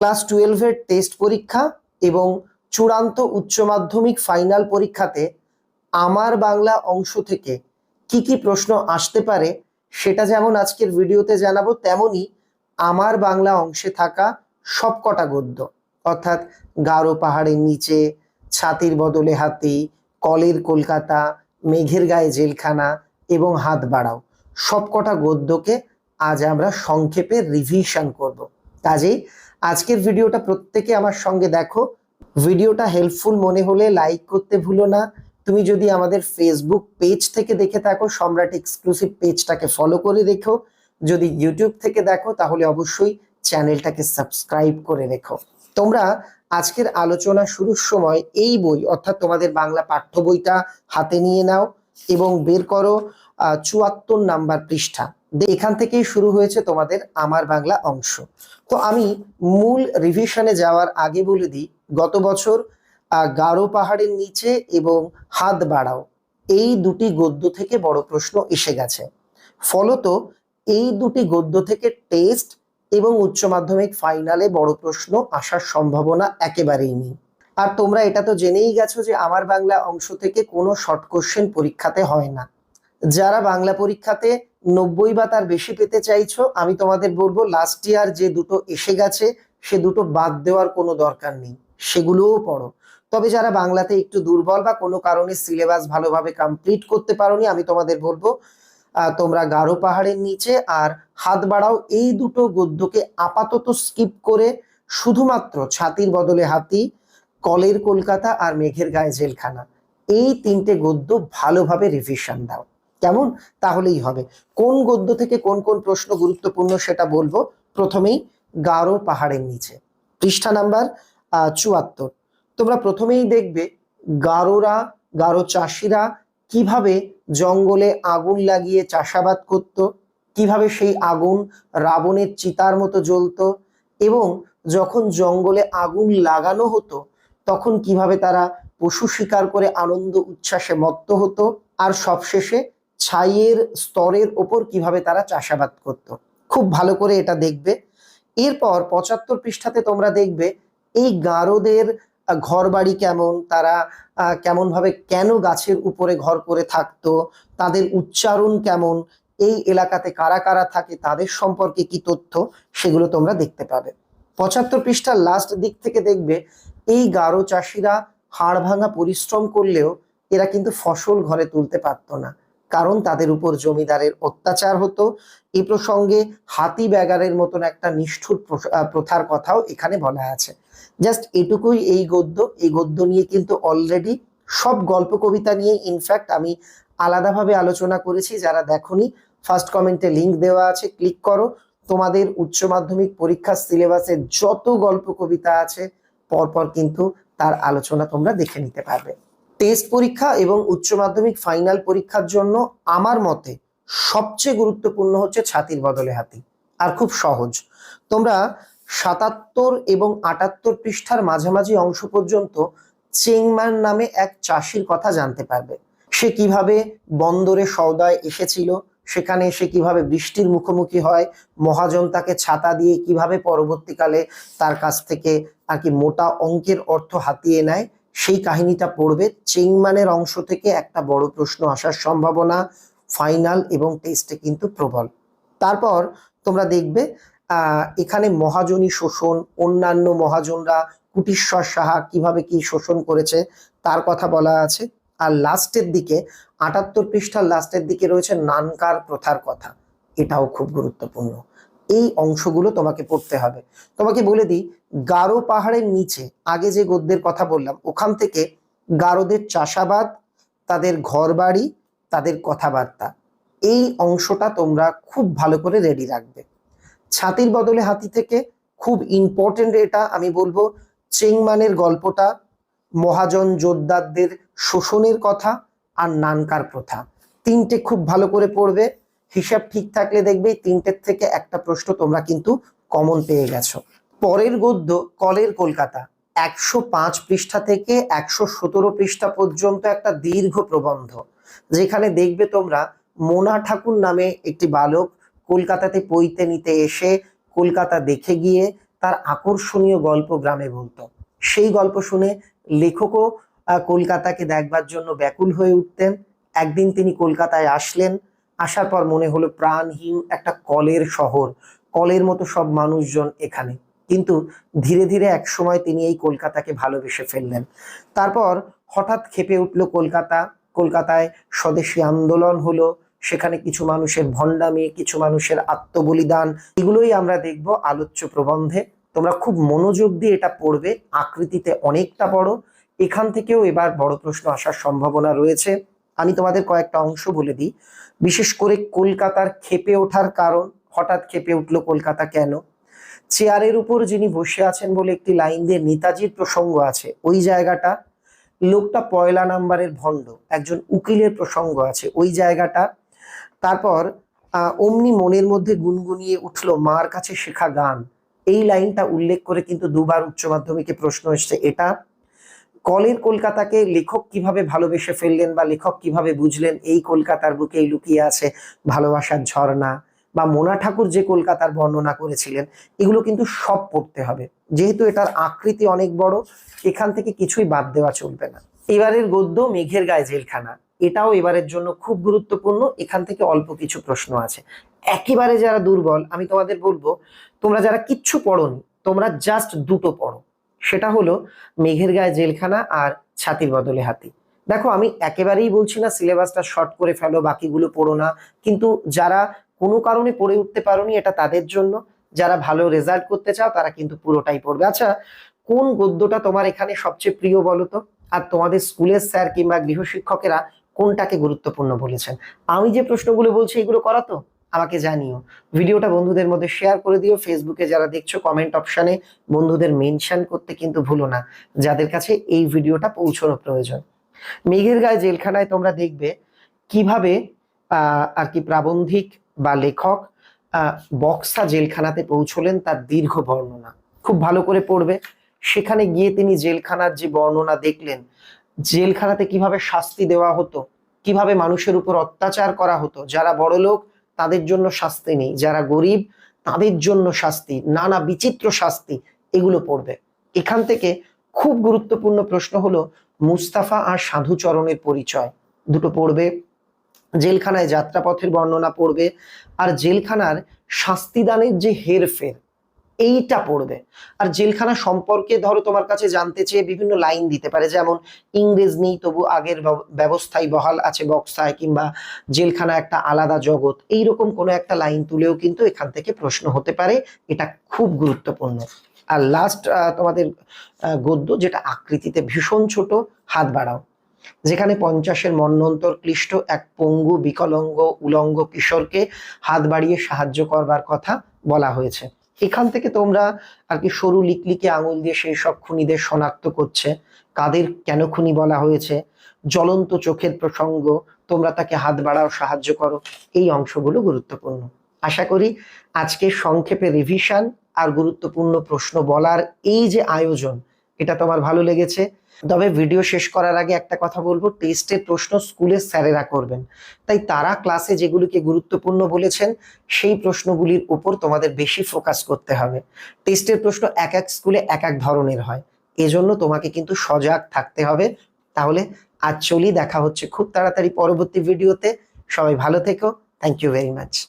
Class টুয়েলভের test পরীক্ষা এবং চূড়ান্ত উচ্চ মাধ্যমিক ফাইনাল পরীক্ষাতে আমার বাংলা অংশ থেকে কি কি প্রশ্ন আসতে পারে সেটা যেমন আজকের ভিডিওতে জানাব, তেমনি আমার বাংলা অংশে থাকা সবকটা গদ্য, অর্থাৎ গারো পাহাড়ের নিচে, ছাতির বদলে হাতি, কলের কলকাতা, মেঘের গায়ে জেলখানা এবং হাত বাড়াও, সবকটা গদ্যকে আজ আমরা সংক্ষেপে রিভিশন করব। কাজেই আজকের ভিডিওটা প্রত্যেকে আমার সঙ্গে দেখো। ভিডিওটা হেল্পফুল মনে হলে লাইক করতে ভুলো না। তুমি যদি আমাদের ফেসবুক পেজ থেকে দেখে থাকো, সম্রাট এক্সক্লুসিভ পেজটাকে ফলো করে রেখো। যদি ইউটিউব থেকে দেখো, তাহলে অবশ্যই চ্যানেলটাকে সাবস্ক্রাইব করে রেখো। তোমরা আজকের আলোচনা শুরুর সময় এই বই, অর্থাৎ তোমাদের বাংলা পাঠ্য বইটা হাতে নিয়ে নাও এবং বের করো চুয়াত্তর নাম্বার পৃষ্ঠা। এখান থেকেই শুরু হয়েছে তোমাদের আমার বাংলা অংশ। তো আমি মূল রিভিশনে যাওয়ার আগে বলে দিই, গত বছর গারো পাহাড়ের নিচে এবং হাত বাড়াও, এই দুটি গদ্য থেকে বড় প্রশ্ন এসে গেছে। ফলত এই দুটি গদ্য থেকে টেস্ট এবং উচ্চ মাধ্যমিক ফাইনালে বড় প্রশ্ন আসার সম্ভাবনা একেবারেই নেই। আর তোমরা এটা তো জেনেই গেছো যে আমার বাংলা অংশ থেকে কোনো শর্ট কোশ্চেন পরীক্ষাতে হয় না। যারা বাংলা পরীক্ষাতে নব্বই বা তার বেশি পেতে চাইছো, আমি তোমাদের বলব লাস্ট ইয়ার যে দুটো এসে গেছে, সে দুটো বাদ দেওয়ার কোনো দরকার নেই। সেগুলোও পড়ো। তবে যারা বাংলাতে একটু দুর্বল বা কোনো কারণে সিলেবাস ভালোভাবে কমপ্লিট করতে পারোনি, আমি তোমাদের বলব তোমরা গারো পাহাড়ের নিচে আর হাত বাড়াও। এই দুটো গদ্যকে আপাতত স্কিপ করে শুধুমাত্র ছাতির বদলে হাতি, কলের কলকাতা আর মেঘের গায়ে জেলখানা। এই তিনটে গদ্য ভালোভাবে রিভিশন দাও। কেমন? তাহলেই হবে। কোন গদ্য থেকে কোন কোন প্রশ্ন গুরুত্বপূর্ণ সেটা বলব? প্রথমেই গারো পাহাড়ের নিচে। পৃষ্ঠা নাম্বার চুয়াত্তর। তোমরা প্রথমেই দেখবে গারোরা, গারো চাষিরা কীভাবে জঙ্গলে আগুন লাগিয়ে চাষাবাদ করত, কীভাবে সেই আগুন রাবণের চিতার মতো জ্বলতো এবং যখন জঙ্গলে আগুন লাগানো হতো, তখন কীভাবে তারা পশু শিকার করে আনন্দ, উচ্ছ্বাসে মত্ত হতো। আর সবশেষে ছাইয়ের স্তরের ওপর কীভাবে তারা চাষাবাদ করত। খুব ভালো করে এটা দেখবে। এরপর পঁচাত্তর পৃষ্ঠাতে তোমরা দেখবে, এই গারোদের ঘর বাড়ি কেমন, তারা কেমনভাবে কেন গাছের উপরে ঘর করে থাকতো, তাদের উচ্চারণ কেমন, এই এলাকাতে কারা কারা থাকে, তাদের সম্পর্কে কি তথ্য, সেগুলো তোমরা দেখতে পাবে। পঁচাত্তর পৃষ্ঠার লাস্ট দিক থেকে দেখবে, এই গারো চাষিরা হাড় ভাঙা পরিশ্রম করলেও এরা কিন্তু ফসল ঘরে তুলতে পারতো না। কারণ তাদের উপর জমিদারের অত্যাচার হতো। এই প্রসঙ্গে হাতি ব্যাগারের মতন একটা নিষ্ঠুর প্রথার কথাও এখানে বলা আছে। জাস্ট এটুকুই এই গদ্য। এই গদ্য নিয়ে কিন্তু অলরেডি সব গল্প কবিতা নিয়ে ইনফ্যাক্ট আমি আলাদাভাবে আলোচনা করেছি। যারা দেখোনি ফার্স্ট কমেন্টে লিংক দেওয়া আছে ক্লিক করো। তোমাদের উচ্চ মাধ্যমিক পরীক্ষার সিলেবাসে যত গল্প কবিতা আছে, পরপর কিন্তু তার আলোচনা তোমরা দেখে নিতে পারবে। টেস্ট পরীক্ষা এবং উচ্চ মাধ্যমিক ফাইনাল পরীক্ষার জন্য আমার মতে সবচেয়ে গুরুত্বপূর্ণ হচ্ছে ছাতির বদলে হাতি, আর খুব সহজ। তোমরা সাতাত্তর এবং আটাত্তর পৃষ্ঠার মাঝামাঝি অংশ পর্যন্ত চেংমান নামে এক চাষির কথা জানতে পারবে। সে কীভাবে বন্দরে সৌদায় এসেছিল, সেখানে সে কীভাবে বৃষ্টির মুখোমুখি হয়, মহাজন তাকে ছাতা দিয়ে কীভাবে পরবর্তীকালে তার কাছ থেকে আর কি মোটা অঙ্কের অর্থ হাতিয়ে নেয় সেই কাহিনীটা পড়বে চেংমানের অংশ থেকে একটা বড় প্রশ্ন আসার সম্ভাবনা, ফাইনাল এবং টেস্টে কিন্তু প্রবল। তারপর তোমরা দেখবে এখানে মহাজনী শোষণ, অন্যান্য মহাজনরা কুটিশ্বর সাহা কীভাবে কি শোষণ করেছে তার কথা বলা আছে। আর লাস্টের দিকে, আটাত্তর পৃষ্ঠার লাস্টের দিকে রয়েছে নানকার প্রথার কথা। এটাও খুব গুরুত্বপূর্ণ। এই অংশগুলো তোমাকে পড়তে হবে। তোমাকে বলে দিই, গারো পাহাড়ের নিচে, আগে যে গদ্যের কথা বললাম, ওখান থেকে গারোদের চাষাবাদ, তাদের ঘরবাড়ি, তাদের কথাবার্তা, এই অংশটা তোমরা খুব ভালো করে রেডি রাখবে। ছাতির বদলে হাতি থেকে খুব ইম্পর্টেন্ট এটা আমি বলব, চেংমানের গল্পটা, মহাজন যোদ্ধারদের শোষণের কথা আর নানকার প্রথা। তিনটে খুব ভালো করে পড়বে। হিসাব ঠিক থাকলে দেখবে তিনটের থেকে একটা প্রশ্ন তোমরা কিন্তু কমন পেয়ে গেছো। পরের গদ্য, কলের কলকাতা। একশো পাঁচ পৃষ্ঠা থেকে একশো সতেরো পৃষ্ঠা পর্যন্ত একটা দীর্ঘ প্রবন্ধ, যেখানে দেখবে তোমরা মোনা ঠাকুর নামে একটি বালক কলকাতাতে পইতে নিতে এসে কলকাতা দেখে গিয়ে তার আকর্ষণীয় গল্প গ্রামে বলতো। সেই গল্প শুনে লেখকও কলকাতাকে দেখবার জন্য ব্যাকুল হয়ে উঠতেন। একদিন তিনি কলকাতায় আসলেন আসার পর মনে হলো প্রাণহীন একটা কলের শহর, কলের মতো সব মানুষজন এখানে। কিন্তু ধীরে ধীরে এক সময় তিনি এই কলকাতাকে ভালোবেসে ফেললেন। তারপর হঠাৎ খেপে উঠল কলকাতা, কলকাতায় স্বদেশী আন্দোলন হলো, সেখানে কিছু মানুষের ভণ্ডামি, কিছু মানুষের আত্মবলিদান, এগুলোই আমরা দেখব আলোচ্য প্রবন্ধে। তোমরা খুব মনোযোগ দিয়ে এটা পড়বে, আকৃতিতে অনেকটা বড়। এখান থেকেও এবার বড় প্রশ্ন আসার সম্ভাবনা রয়েছে। আমি তোমাদের কয়েকটা অংশ বলে দিই। বিশেষ করে কলকাতার খেপে ওঠার কারণ, হঠাৎ খেপে উঠল কলকাতা কেন? চেয়ারের উপর যিনি বসে আছেন বলে একটি লাইন দিয়ে নেতাজির প্রসঙ্গ আছে। ওই জায়গাটা লোকটা পয়লা নাম্বারের ভণ্ড, একজন উকিলের প্রসঙ্গ আছে। ওই জায়গাটা, তারপর অমনি মনের মধ্যে গুনগুনিয়ে উঠল, মার কাছে শেখা গান। এই লাইনটা উল্লেখ করে কিন্তু দুবার উচ্চ মাধ্যমিকে প্রশ্ন এসছে, এটা কলের কলকাতাকে লেখক কীভাবে ভালোবেসে ফেললেন বা লেখক কীভাবে বুঝলেন, এই কলকাতার বুকেই লুকিয়ে আছে ভালোবাসার ঝর্ণা বা মোনা ঠাকুর যে কলকাতার বর্ণনা করেছিলেন, এগুলো কিন্তু সব পড়তে হবে। যেহেতু এটার আকৃতি অনেক বড়, এখান থেকে কিছুই বাদ দেওয়া চলবে না। এবারের গদ্য মেঘের গায়ে জেলখানা, এটাও এবারের জন্য খুব গুরুত্বপূর্ণ, এখান থেকে অল্প কিছু প্রশ্ন আছে। একেবারে যারা দুর্বল, আমি তোমাদের বলব, তোমরা যারা কিচ্ছু পড়োনি, তোমরা জাস্ট দুটো পড়ো। সেটা হলো মেঘের গায়ে জেলখানা আর ছাতির বদলে হাতি। দেখো, আমি একেবারেই বলছি না সিলেবাসটা শর্ট করে ফেলো, বাকিগুলো পড়ো না। কিন্তু যারা কোনো কারণে পড়ে উঠতে পারোনি, এটা তাদের জন্য। যারা ভালো রেজাল্ট করতে চাও, তারা কিন্তু পুরোটাই পড়বে। আচ্ছা কোন গদ্যটা তোমার এখানে সবচেয়ে প্রিয় বলো তো? আর তোমাদের স্কুলের স্যার কিংবা গৃহশিক্ষকেরা কোনটাকে গুরুত্বপূর্ণ বলেছেন? আমি যে প্রশ্নগুলো বলছি, এগুলো করা তো। আমাকে জানিও। ভিডিওটা বন্ধুদের মধ্যে শেয়ার করে দিও। ফেসবুকে যারা দেখছ কমেন্ট অপশনে বন্ধুদের মেনশন করতে কিন্তু ভুলো না। যাদের কাছে এই ভিডিওটা পৌঁছানো প্রয়োজন। মেঘের গায়ে জেলখানায় তোমরা দেখবে কীভাবে আর কি প্রাবন্ধিক বা লেখক বক্সা জেলখানাতে পৌঁছলেন তার দীর্ঘ বর্ণনা। খুব ভালো করে পড়বে। সেখানে গিয়ে তিনি জেলখানার যে বর্ণনা দেখলেন, জেলখানাতে কীভাবে শাস্তি দেওয়া হতো, কীভাবে মানুষের উপর অত্যাচার করা হতো, যারা বড় লোক তাদের জন্য শাস্তি নেই। যারা গরিব, তাদের জন্য শাস্তি, নানা বিচিত্র শাস্তি এগুলো পড়বে। এখান থেকে খুব গুরুত্বপূর্ণ প্রশ্ন হলো, মুস্তাফা আর সাধুচরণের পরিচয়। দুটো পড়বে, জেলখানায় যাত্রাপথের বর্ণনা পড়বে, আর জেলখানার শাস্তিদানের যে হেরফের এইটা পড়বে। আর জেলখানা সম্পর্কে ধরো তোমার কাছে জানতে চেয়ে বিভিন্ন লাইন দিতে পারে, যেমন ইংরেজ নেই তবু আগের ব্যব- ব্যবস্থায় বহাল আছে বক্সায় কিংবা জেলখানা একটা আলাদা জগৎ। এইরকম কোনো একটা লাইন তুলেও কিন্তু এখান থেকে প্রশ্ন হতে পারে, এটা খুব গুরুত্বপূর্ণ। আর লাস্ট তোমাদের গদ্য যেটা আকৃতিতে ভীষণ ছোট, হাত বাড়াও। যেখানে পঞ্চাশের মন্নন্তর ক্লিষ্ট এক পঙ্গু বিকলঙ্গ উলঙ্গ কিশোরকে হাত বাড়িয়ে সাহায্য করবার কথা বলা হয়েছে। এখান থেকে তোমরা আর কি সরু লিকলিকে আঙুল দিয়ে সেই সব খুনিদের শনাক্ত করছে। কাদের কেন খুনি বলা হয়েছে? জ্বলন্ত চোখের প্রসঙ্গ, তোমরা তাকে হাত বাড়াও, সাহায্য করো। এই অংশগুলো গুরুত্বপূর্ণ। আশা করি আজকে সংক্ষেপে রিভিশন আর গুরুত্বপূর্ণ প্রশ্ন বলার এই যে আয়োজন, এটা তোমার ভালো লেগেছে। তবে ভিডিও শেষ করার আগে একটা কথা বলব টেস্টের প্রশ্ন স্কুলের স্যারেরা করবেন। তাই তারা ক্লাসে যেগুলিকে গুরুত্বপূর্ণ বলেছেন, সেই প্রশ্নগুলির উপর তোমাদের বেশি ফোকাস করতে হবে। টেস্টের প্রশ্ন এক এক স্কুলে এক এক ধরনের হয়। এজন্য তোমাকে কিন্তু সজাগ থাকতে হবে। তাহলে আজ চলি, দেখা হচ্ছে খুব তাড়াতাড়ি পরবর্তী ভিডিওতে সবাই ভালো থেকো। Thank you very much